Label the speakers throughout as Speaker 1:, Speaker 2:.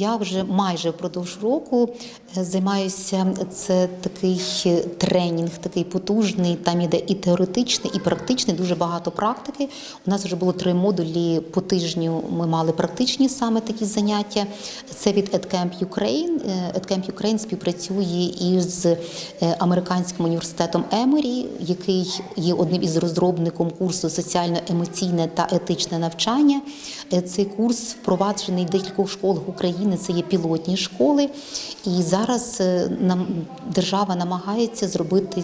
Speaker 1: я вже майже впродовж року е, займаюся. Це такий е, тренінг, такий потужний. Там іде і теоретичний, і практичний. Дуже багато практики. У нас вже було три модулі по тижню. Ми мали практичні саме такі заняття. Це від EdCamp Ukraine. Е, EdCamp Ukraine співпрацює із американським університетом Емері, який є одним із розробником курсу соціально-емоційне та етичне навчання. Цей курс впроваджений декількох школах України. Це є пілотні школи. І зараз е, нам держава намагається зробити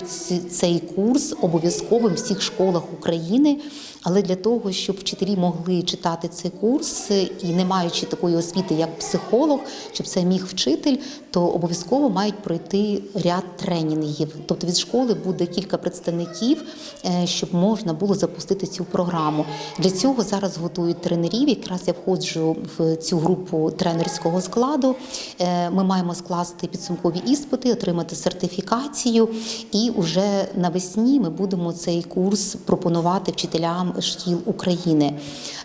Speaker 1: цей курс обов'язковим в всіх школах України. Але для того, щоб вчителі могли читати цей курс е, і не маючи такої освіти, як психолог, щоб це міг вчитель, то обов'язково мають пройти ряд тренінгів. Тобто від школи буде кілька представників, е, щоб можна було запустити цю програму. Для цього зараз готують тренерів. Якраз я входжу в цю групу тренерського складу. Ми маємо скласти підсумкові іспити, отримати сертифікацію, і вже навесні ми будемо цей курс пропонувати вчителям шкіл України.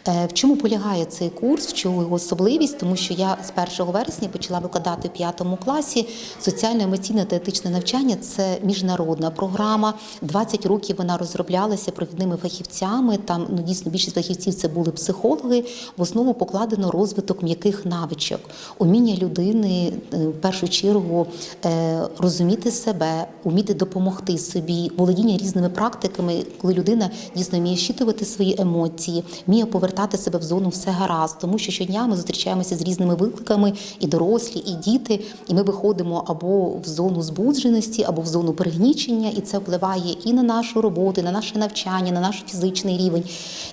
Speaker 1: Е, В чому полягає цей курс? В чому його особливість? Тому що я з 1 вересня почала викладати в п'ятому класі соціально-емоційне та етичне навчання. Це міжнародна програма. 20 років вона розроблялася провідними фахівцями. Там ну дійсно більшість фахівців це були психологи. В основу покладено розвиток м'яких навичок, уміння людини е, першу чергу е, розуміти себе, уміти допомогти собі, володіння різними практиками, коли людина дійсно вміє щитувати свої емоції, вміє повертати себе в зону все гаразд, тому що щодня ми зустрічаємося з різними викликами, і дорослі, і діти, і ми виходимо або в зону збудженості, або в зону пригнічення, і це впливає і на нашу роботу, і на наше навчання, на наш фізичний рівень.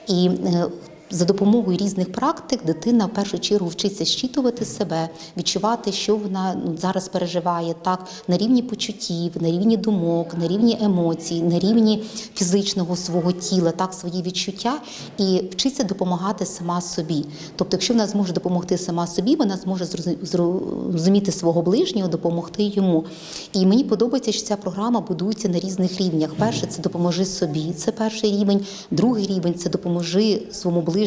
Speaker 1: І е, за допомогою різних практик дитина в першу чергу вчиться щитувати себе, відчувати, що вона ну, зараз переживає так на рівні почуттів, на рівні думок, на рівні емоцій, на рівні фізичного свого тіла, так свої відчуття, і вчиться допомагати сама собі. Тобто, якщо вона зможе допомогти сама собі, вона зможе зрозуміти свого ближнього, допомогти йому. І мені подобається, що ця програма будується на різних рівнях. Перше це допоможи собі, це перший рівень. Другий рівень це допоможи своєму ближньому,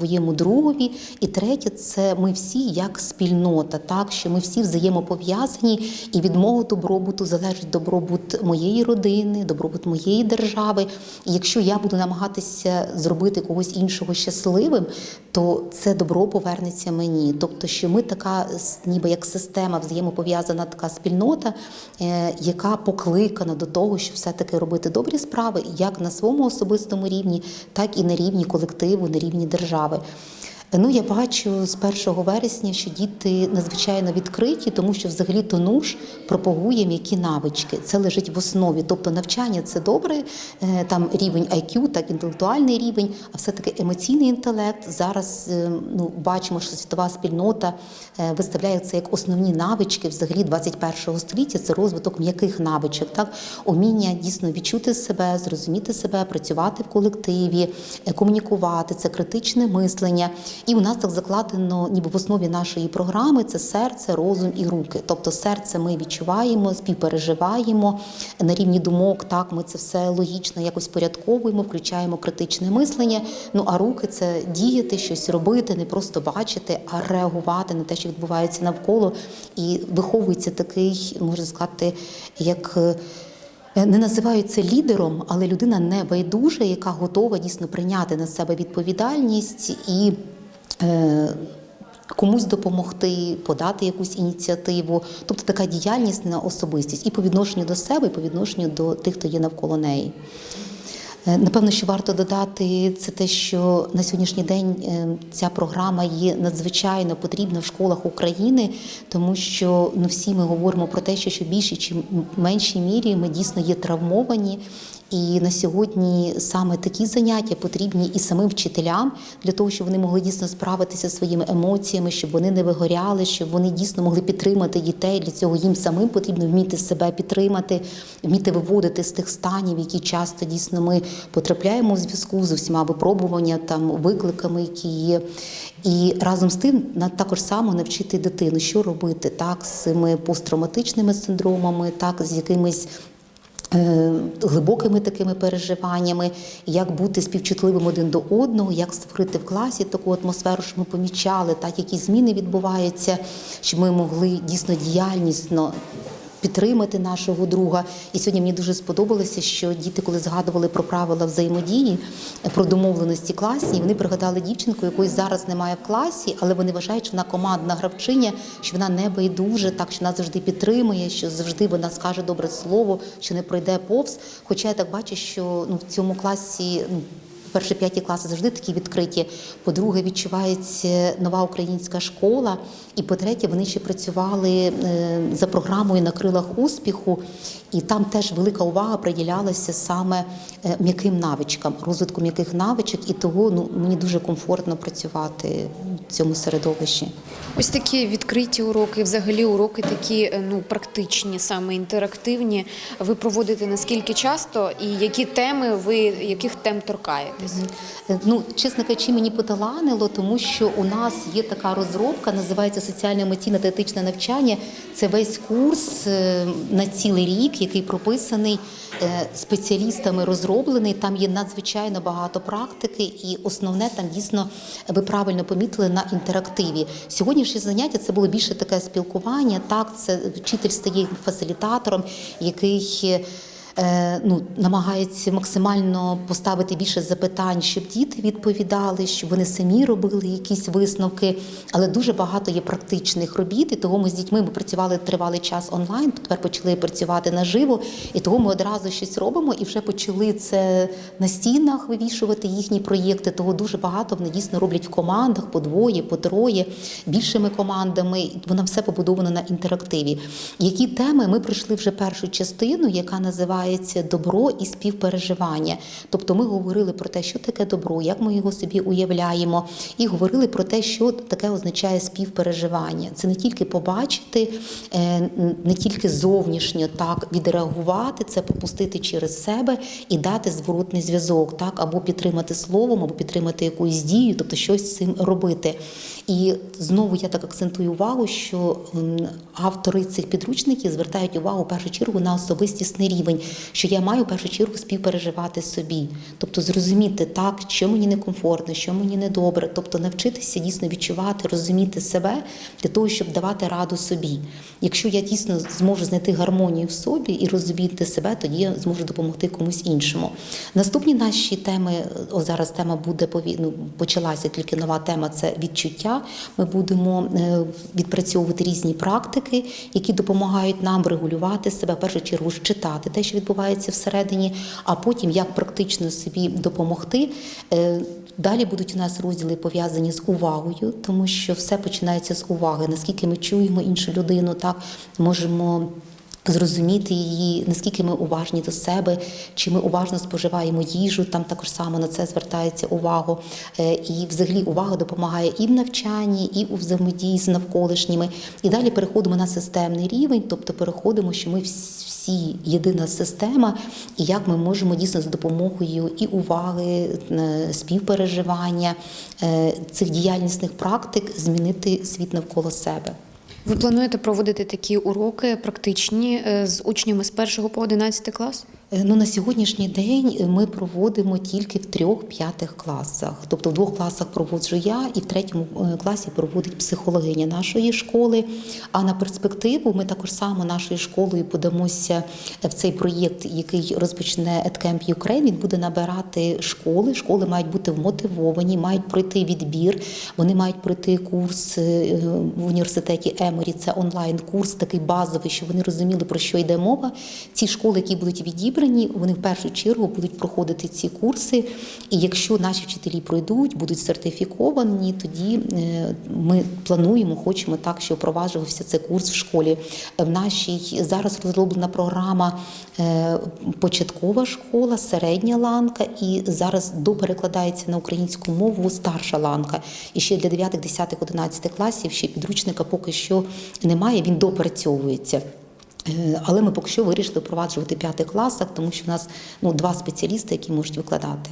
Speaker 1: своєму другові. І третє це ми всі як спільнота, так що ми всі взаємопов'язані, і від мого добробуту залежить добробут моєї родини, добробут моєї держави. І якщо я буду намагатися зробити когось іншого щасливим, то це добро повернеться мені. Тобто, що ми така ніби як система взаємопов'язана така спільнота, е, яка покликана до того, щоб все-таки робити добрі справи як на своєму особистому рівні, так і на рівні колективу, на рівні держави. Ну, я бачу з 1 вересня, що діти надзвичайно відкриті, тому що взагалі то НУШ пропагує м'які навички. Це лежить в основі. Тобто навчання це добре, е, там рівень IQ, так інтелектуальний рівень, а все-таки емоційний інтелект. Зараз е, ну, бачимо, що світова спільнота е, виставляє це як основні навички взагалі 21 століття. Це розвиток м'яких навичок, так уміння дійсно відчути себе, зрозуміти себе, працювати в колективі, комунікувати, це критичне мислення. І у нас так закладено, ніби в основі нашої програми це серце, розум і руки. Тобто серце ми відчуваємо, співпереживаємо на рівні думок. Так, ми це все логічно якось порядковуємо, включаємо критичне мислення. Ну а руки це діяти, щось робити, не просто бачити, а реагувати на те, що відбувається навколо. І виховується такий, можна сказати, як. е, не називають це лідером, але людина не байдужа, яка готова дійсно прийняти на себе відповідальність і комусь допомогти, подати якусь ініціативу. Тобто така діяльність на особистість і по відношенню до себе, і по відношенню до тих, хто є навколо неї. Е, Напевно, що варто додати, це те, що на сьогоднішній день е, ця програма є надзвичайно потрібна в школах України, тому що ну, всі ми говоримо про те, що більшій чи меншій мірі ми дійсно є травмовані. І на сьогодні саме такі заняття потрібні і самим вчителям для того, щоб вони могли дійсно справитися зі своїми емоціями, щоб вони не вигоряли, щоб вони дійсно могли підтримати дітей. Для цього їм самим потрібно вміти себе підтримати, вміти виводити з тих станів, які часто дійсно ми потрапляємо у зв'язку з усіма випробуваннями, там викликами, які є. І разом з тим також само навчити дитину, що робити так з цими посттравматичними синдромами, так з якимись глибокими такими переживаннями, як бути співчутливим один до одного, як створити в класі таку атмосферу, щоб ми помічали, так які зміни відбуваються, щоб ми могли дійсно діяльнісно підтримати нашого друга. І сьогодні мені дуже сподобалося, що діти, коли згадували про правила взаємодії, про домовленості класні, вони пригадали дівчинку, якої зараз немає в класі, але вони вважають, що вона командна гравчиня, що вона не байдуже, так що вона завжди підтримує, що завжди вона скаже добре слово, що не пройде повз. Хоча я так бачу, що ну в цьому класі ну. Перші п'яті класи завжди такі відкриті. По-друге, відчувається нова українська школа. І по-третє, вони ще працювали е, за програмою на крилах успіху, і там теж велика увага приділялася саме е, м'яким навичкам, розвитку м'яких навичок, і того ну мені дуже комфортно працювати в цьому середовищі.
Speaker 2: Ось такі відкриті уроки, взагалі уроки такі е, ну практичні, саме інтерактивні. Ви проводите наскільки часто і які теми ви яких тем торкаєтесь?
Speaker 1: Е, Ну, чесно кажучи, мені поталанило, тому що у нас є така розробка, називається соціально-емоційне та етичне навчання. Це весь курс е, на цілий рік, який прописаний спеціалістами розроблений. Там є надзвичайно багато практики, і основне там дійсно ви правильно помітили на інтерактиві. Сьогоднішнє заняття це було більше таке спілкування. Так, це вчитель стає фасилітатором, який. Е, ну, намагається максимально поставити більше запитань, щоб діти відповідали, щоб вони самі робили якісь висновки. Але дуже багато є практичних робіт, і того ми з дітьми ми працювали тривалий час онлайн, тепер почали працювати наживо, і того ми одразу щось робимо і вже почали це на стінах вивішувати їхні проєкти. Того дуже багато вони дійсно роблять в командах по двоє, по троє, більшими командами. І Воно все побудовано на інтерактиві. Які теми ми пройшли вже першу частину, яка називається Добро і співпереживання. Тобто ми говорили про те, що таке добро, як ми його собі уявляємо, і говорили про те, що таке означає співпереживання. Це не тільки побачити, е, не тільки зовнішньо так відреагувати, це пропустити через себе і дати зворотний зв'язок, так або підтримати словом, або підтримати якусь дію, тобто щось з цим робити. І знову я так акцентую увагу, що автори цих підручників звертають увагу в першу чергу на особистісний рівень, що я маю в першу чергу співпереживати собі, тобто зрозуміти так, що мені некомфортно, що мені недобре, тобто навчитися дійсно відчувати, розуміти себе для того, щоб давати раду собі. Якщо я дійсно зможу знайти гармонію в собі і розуміти себе, тоді я зможу допомогти комусь іншому. Наступні наші теми, о зараз тема буде ну, почалася тільки нова тема це відчуття. Ми будемо е, відпрацьовувати різні практики, які допомагають нам регулювати себе, в першу чергу читати те, що відбувається всередині, а потім як практично собі допомогти. Е, Далі будуть у нас розділи пов'язані з увагою, тому що все починається з уваги. Наскільки ми чуємо іншу людину, так можемо. Зрозуміти її, наскільки ми уважні до себе, чи ми уважно споживаємо їжу, там також само на це звертається увагу. Е, І взагалі увага допомагає і в навчанні, і у взаємодії з навколишніми. І далі переходимо на системний рівень, тобто переходимо, що ми всі всі єдина система, і як ми можемо дійсно з допомогою і уваги, е, співпереживання е, цих діяльнісних практик змінити світ навколо себе.
Speaker 2: Ви плануєте проводити такі уроки практичні е, з учнями з 1 по 11 клас?
Speaker 1: Е, Ну, на сьогоднішній день ми проводимо тільки в трьох-п'ятих класах. Тобто в двох класах проводжу я, і в третьому е, класі проводить психологиня нашої школи. А на перспективу ми також само нашою школою подамося в цей проєкт, який розпочне EdCamp Ukraine. Він буде набирати школи. Школи мають бути вмотивовані, мають пройти відбір. Вони мають пройти курс е, в університеті Еморі. Це онлайн-курс, такий базовий, щоб вони розуміли, про що йде мова. Ці школи, які будуть відібрані, вони в першу чергу будуть проходити ці курси. І якщо наші вчителі пройдуть, будуть сертифіковані, тоді е, ми плануємо, хочемо так, щоб впроваджувався цей курс в школі. В нашій зараз розроблена програма е, початкова школа, середня ланка, і зараз доперекладається на українську мову старша ланка. І ще для 9, 10, 11 класів ще підручника поки що немає, він допрацьовується. Е, Але ми поки що вирішили впроваджувати п'ятий класах, тому що в нас ну, два спеціалісти, які можуть викладати.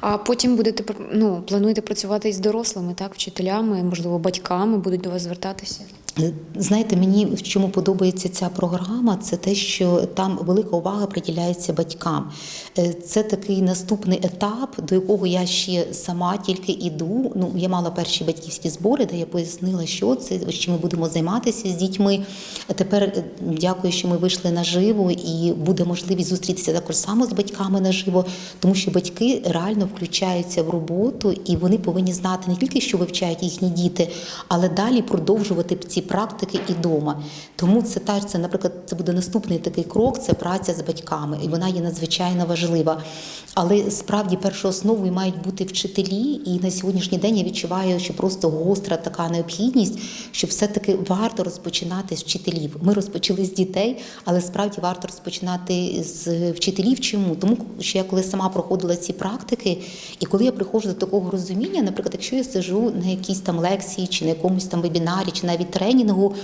Speaker 2: А потім будете ну, плануєте працювати із дорослими, так, вчителями, можливо, батьками будуть до вас звертатися?
Speaker 1: Е, Знаєте, мені в чому подобається ця програма, це те, що там велика увага приділяється батькам. Е, Це такий наступний етап, до якого я ще сама тільки іду. Ну, я мала перші батьківські збори, де я пояснила, що це, чим ми будемо займатися з дітьми. А Тепер е, дякую, що ми вийшли наживо, і буде можливість зустрітися також само з батьками наживо, тому що батьки реально включаються в роботу, і вони повинні знати не тільки, що вивчають їхні діти, але далі продовжувати ці практики і дома. Тому це теж це, наприклад, це буде наступний такий крок. Це праця з батьками, і вона є надзвичайно важлива. Але справді першою основою мають бути вчителі, і на сьогоднішній день я відчуваю, що просто гостра така необхідність, що все-таки варто розпочинати з вчителів. Ми розпочали з дітей, але справді варто розпочинати з вчителів. Чому? Тому що я коли сама проходила ці практики, і коли я приходжу до такого розуміння, наприклад, якщо я сиджу на якійсь там лекції, чи на якомусь там вебінарі, чи навіть тренінгу,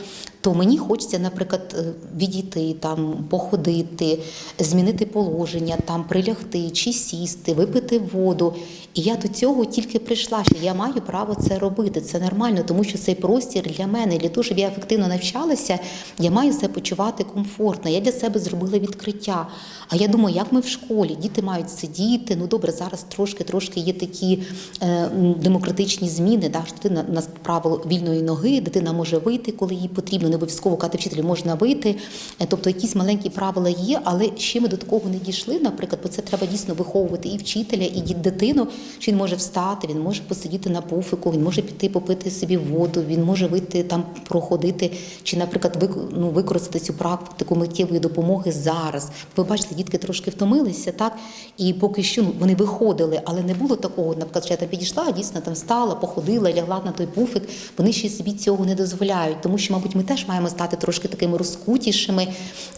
Speaker 1: то мені хочеться, наприклад, е, відійти там, походити, змінити положення, там прилягти чи сісти, випити воду. І я до цього тільки прийшла, що я маю право це робити. Це нормально, тому що цей простір для мене, для того, щоб я ефективно навчалася, я маю себе почувати комфортно. Я для себе зробила відкриття. А я думаю, як ми в школі, діти мають сидіти. Ну добре, зараз трошки трошки є такі е, демократичні зміни. Да, що дитина на правило вільної ноги, дитина може вийти, коли їй потрібно. Не обов'язково казати вчителю можна вийти. Е, Тобто якісь маленькі правила є, але ще ми до такого не дійшли. Наприклад, бо це треба дійсно виховувати і вчителя, і дитину. Що він може встати, він може посидіти на пуфику, він може піти попити собі воду, він може вийти там проходити, чи, наприклад, ну, використати цю практику миттєвої допомоги зараз. Ви бачите, дітки трошки втомилися, так і поки що ну, вони виходили, але не було такого, наприклад, що я там підійшла, дійсно там встала, походила, лягла на той пуфик. Вони ще собі цього не дозволяють, тому що, мабуть, ми теж маємо стати трошки такими розкутішими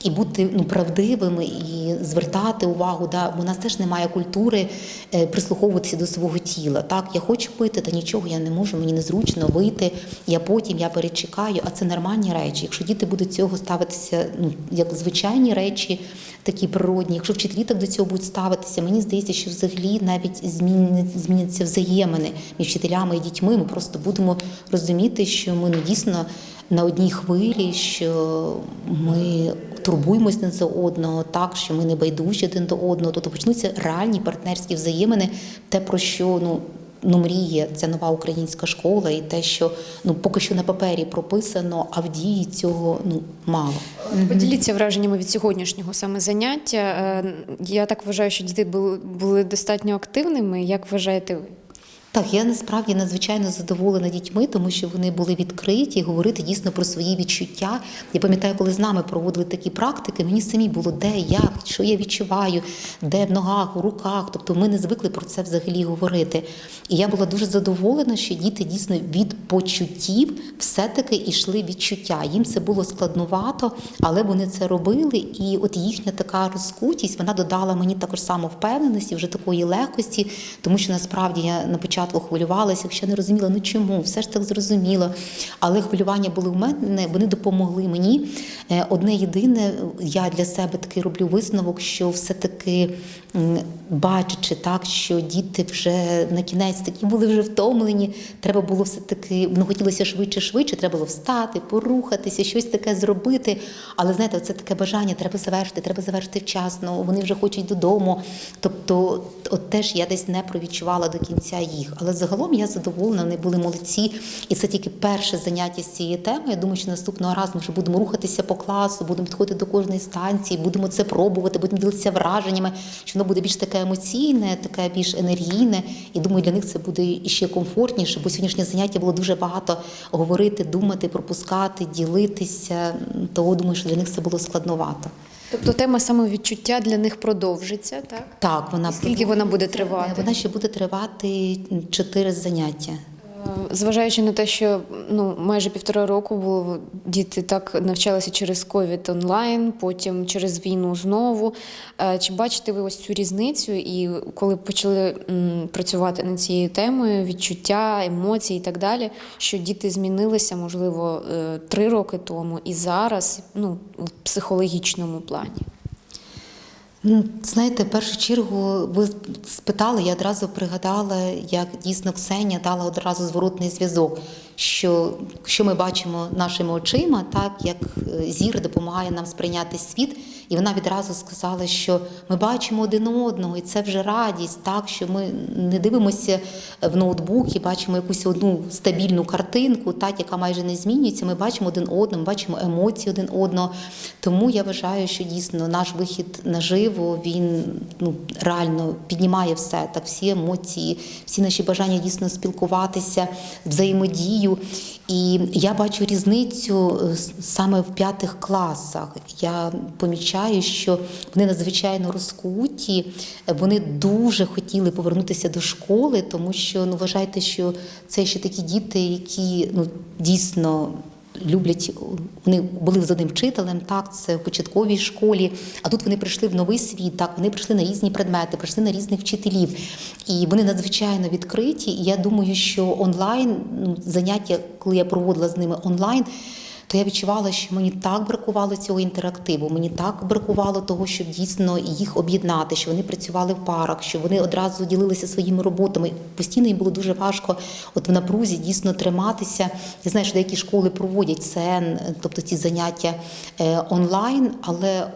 Speaker 1: і бути ну правдивими і звертати увагу. Да, у нас теж немає культури е, прислуховуватися до свого тіла. Так, я хочу пити, та нічого я не можу, мені незручно вийти. Я потім я перечекаю, а це нормальні речі. Якщо діти будуть цього ставитися ну як звичайні речі, такі природні, якщо вчителі так до цього будуть ставитися, мені здається, що взагалі навіть зміни- зміняться взаємини між вчителями і дітьми. Ми просто будемо розуміти, що ми ну, дійсно на одній хвилі, що ми турбуємось один за одного, так що ми не байдужі один до одного. Тобто почнуться реальні партнерські взаємини, те про що ну. Ну, мріє ця нова українська школа, і те, що ну поки що на папері прописано, а в дії цього ну мало.
Speaker 2: Поділіться враженнями від сьогоднішнього саме заняття. Е, Я так вважаю, що діти були, були достатньо активними. Як вважаєте ви?
Speaker 1: Так, я насправді надзвичайно задоволена дітьми, тому що вони були відкриті говорити дійсно про свої відчуття. Я пам'ятаю, коли з нами проводили такі практики, мені самі було де, як, що я відчуваю, де в ногах, у руках. Тобто ми не звикли про це взагалі говорити. І я була дуже задоволена, що діти дійсно від почуттів все-таки йшли відчуття. Їм це було складнувато, але вони це робили. І от їхня така розкутість вона додала мені також самовпевненості, вже такої легкості, тому що насправді я на початку хвилювалася, якщо не розуміла, ну чому, все ж так зрозуміло. Але хвилювання були у мене, вони допомогли мені. Е, Одне єдине, я для себе такий роблю висновок, що все-таки бачачи так, що діти вже на кінець такі були вже втомлені, треба було все-таки, ну хотілося швидше, швидше, треба було встати, порухатися, щось таке зробити. Але знаєте, це таке бажання, треба завершити, треба завершити вчасно, вони вже хочуть додому. Тобто, от теж я десь не провідчувала до кінця їх. Але загалом я задоволена, вони були молодці. І це тільки перше заняття з цієї теми. Я думаю, що наступного разу ми вже будемо рухатися по класу, будемо підходити до кожної станції, будемо це пробувати, будемо ділитися враженнями, що воно буде більш таке емоційне, таке більш енергійне. І думаю, для них це буде іще комфортніше, бо сьогоднішнє заняття було дуже багато говорити, думати, пропускати, ділитися. Того думаю, що для них це було складновато.
Speaker 2: Тобто тема самовідчуття для них продовжиться, так?
Speaker 1: Так, вона
Speaker 2: Скільки вона буде тривати?
Speaker 1: Вона ще буде тривати чотири заняття.
Speaker 2: Зважаючи на те, що ну майже півтора року було діти так навчалися через ковід онлайн, потім через війну знову. Е, Чи бачите ви ось цю різницю? І коли почали працювати над цією темою, відчуття, емоції і так далі, що діти змінилися, можливо, е, три роки тому і зараз, ну в психологічному плані?
Speaker 1: Ну, Знаєте, в першу чергу ви спитали, я одразу пригадала, як дійсно Ксенія дала одразу зворотний зв'язок, що, що ми бачимо нашими очима, так як е, зір допомагає нам сприйняти світ. І вона відразу сказала, що ми бачимо один одного, і це вже радість, так що ми не дивимося в ноутбук і бачимо якусь одну стабільну картинку, так яка майже не змінюється. Ми бачимо один одного, ми бачимо емоції один одного. Тому я вважаю, що дійсно наш вихід наживо він ну реально піднімає все так, всі емоції, всі наші бажання дійсно спілкуватися, взаємодію. І я бачу різницю е, саме в п'ятих класах. Я помічаю, що вони надзвичайно розкуті, е, вони дуже хотіли повернутися до школи, тому що ну вважайте, що це ще такі діти, які ну дійсно. Люблять, вони були з одним вчителем, так, це в початковій школі. А тут вони прийшли в новий світ, так, вони прийшли на різні предмети, прийшли на різних вчителів. І вони надзвичайно відкриті. І я думаю, що онлайн ну, заняття, коли я проводила з ними онлайн, то я відчувала, що мені так бракувало цього інтерактиву, мені так бракувало того, щоб дійсно їх об'єднати, що вони працювали в парах, що вони одразу ділилися своїми роботами. Постійно їм було дуже важко, от в напрузі дійсно триматися. Я знаю, що деякі школи проводять це, тобто ці заняття е, онлайн, але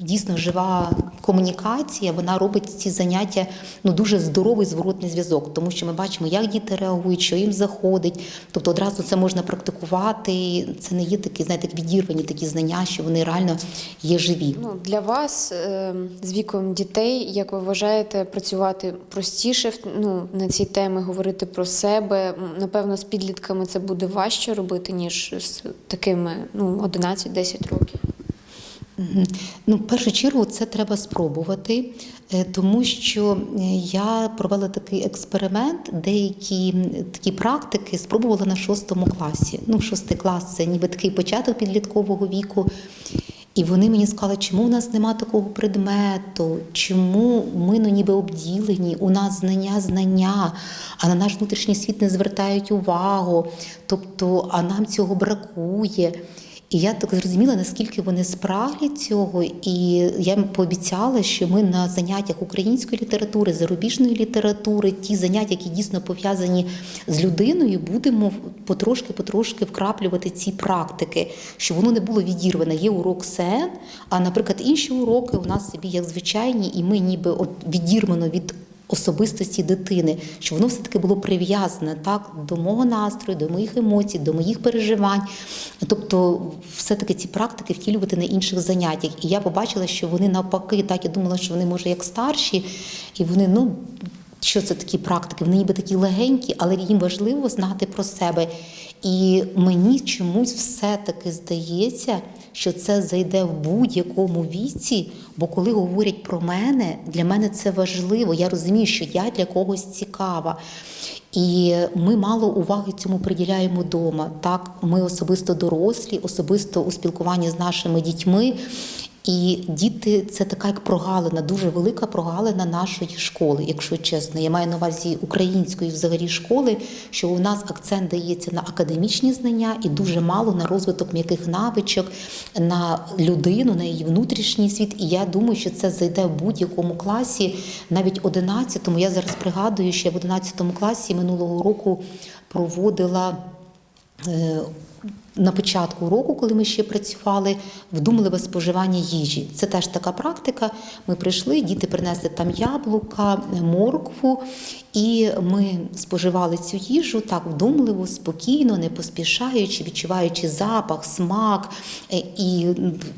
Speaker 1: дійсно жива комунікація, вона робить ці заняття ну дуже здоровий зворотний зв'язок, тому що ми бачимо, як діти реагують, що їм заходить. Тобто одразу це можна практикувати. Це не є такі, знаєте, відірвані такі знання, що вони реально є живі.
Speaker 2: Ну, для вас е, з віком дітей, як ви вважаєте, працювати простіше ну, на ці теми, говорити про себе? Напевно, з підлітками це буде важче робити, ніж з такими ну, 11-10 років.
Speaker 1: Ну, в першу чергу, це треба спробувати, е, тому що е, я провела такий експеримент, деякі такі практики спробувала на шостому класі. Ну, шостий клас це ніби такий початок підліткового віку. І вони мені сказали, чому у нас нема такого предмету, чому ми ну, ніби обділені, у нас знання, знання, а на наш внутрішній світ не звертають увагу, тобто, а нам цього бракує. І я так зрозуміла, наскільки вони спраглі цього, і я їм пообіцяла, що ми на заняттях української літератури, зарубіжної літератури, ті заняття, які дійсно пов'язані з людиною, будемо потрошки-потрошки вкраплювати ці практики, щоб воно не було відірване. Є урок СЕН, а, наприклад, інші уроки у нас собі як звичайні, і ми ніби от відірвано від особистості дитини, щоб воно все-таки було прив'язане так до мого настрою, до моїх емоцій, до моїх переживань. Тобто, все-таки ці практики втілювати на інших заняттях. І я побачила, що вони навпаки, так я думала, що вони може як старші, і вони ну. Що це такі практики? Вони ніби такі легенькі, але їм важливо знати про себе. І мені чомусь все-таки здається, що це зайде в будь-якому віці, бо коли говорять про мене, для мене це важливо. Я розумію, що я для когось цікава. І ми мало уваги цьому приділяємо вдома. Так, ми особисто дорослі, особисто у спілкуванні з нашими дітьми. І діти це така як прогалина, дуже велика прогалина нашої школи, якщо чесно. Я маю на увазі української взагалі школи, що у нас акцент дається на академічні знання і дуже мало на розвиток м'яких навичок, на людину, на її внутрішній світ. І я думаю, що це зайде в будь-якому класі, навіть 11-му. Я зараз пригадую, що я в 11 класі минулого року проводила. На початку року, коли ми ще працювали, вдумливе споживання їжі. Це теж така практика. Ми прийшли, діти принесли там яблука, моркву, і ми споживали цю їжу так вдумливо, спокійно, не поспішаючи, відчуваючи запах, смак, е, і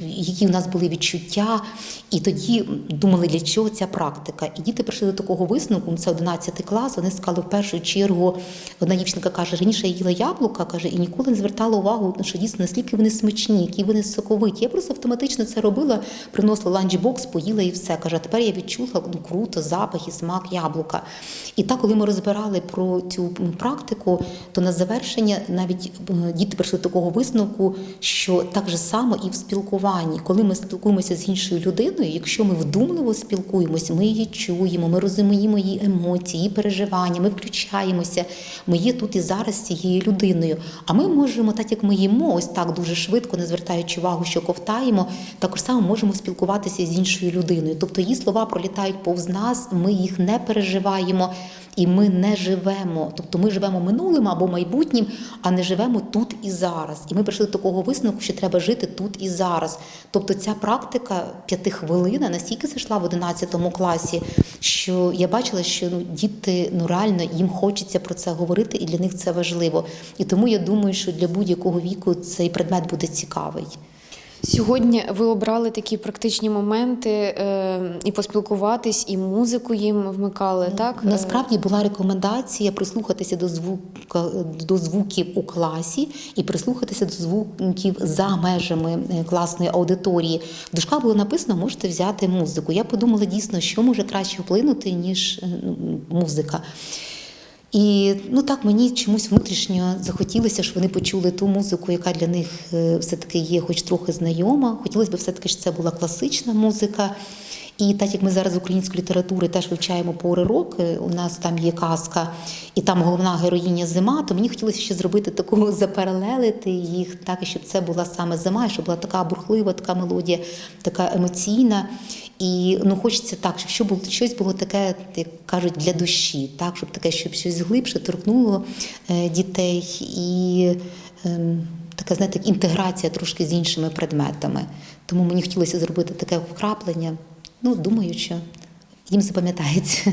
Speaker 1: які в нас були відчуття. І тоді думали, для чого ця практика. І діти прийшли до такого висновку, це 11 клас. Вони сказали в першу чергу, одна дівчинка каже, раніше я їла яблука, каже, і ніколи не звертала увагу, що дійсно наскільки вони смачні, які вони соковиті. Я просто автоматично це робила, приносила ланчбокс, поїла і все. Каже, а тепер я відчула ну, круто, запах і смак яблука. І так, коли ми розбирали про цю практику, то на завершення навіть е, діти прийшли до такого висновку, що так же само і в спілкуванні, коли ми спілкуємося з іншою людиною, якщо ми вдумливо спілкуємося, ми її чуємо, ми розуміємо її емоції, її переживання, ми включаємося, ми є тут і зараз цією людиною. А ми можемо, так як ми їмо, ось так дуже швидко, не звертаючи увагу, що ковтаємо, також само можемо спілкуватися з іншою людиною. Тобто її слова пролітають повз нас, ми їх не переживаємо. І ми не живемо. Тобто ми живемо минулим або майбутнім, а не живемо тут і зараз. І ми прийшли до такого висновку, що треба жити тут і зараз. Тобто ця практика п'ятихвилина настільки зайшла в 11 класі, що я бачила, що ну, діти ну реально їм хочеться про це говорити, і для них це важливо. І тому я думаю, що для будь-якого віку цей предмет буде цікавий.
Speaker 2: Сьогодні ви обрали такі практичні моменти е, і поспілкуватись, і музику їм вмикали, так? Е,
Speaker 1: Насправді була рекомендація прислухатися до звука до звуків у класі і прислухатися до звуків за межами е, класної аудиторії. В дужках було написано, можете взяти музику. Я подумала дійсно, що може краще вплинути, ніж е, ну, музика. І ну так мені чомусь внутрішньо захотілося, щоб вони почули ту музику, яка для них е, все-таки є, хоч трохи знайома. Хотілося б все-таки, щоб це була класична музика. І так як ми зараз української літератури теж вивчаємо пори роки, у нас там є казка, і там головна героїня зима, то мені хотілося ще зробити таку запаралелити їх, так щоб це була саме зима, щоб була така бурхлива, така мелодія, така емоційна. І ну хочеться так, щоб що було щось було таке, як кажуть, для душі, так, щоб таке, щоб щось глибше торкнуло е, дітей і. ем, Така, знаєте, інтеграція трошки з іншими предметами. Тому мені хотілося зробити таке вкраплення. Ну, думаю, що їм запам'ятається.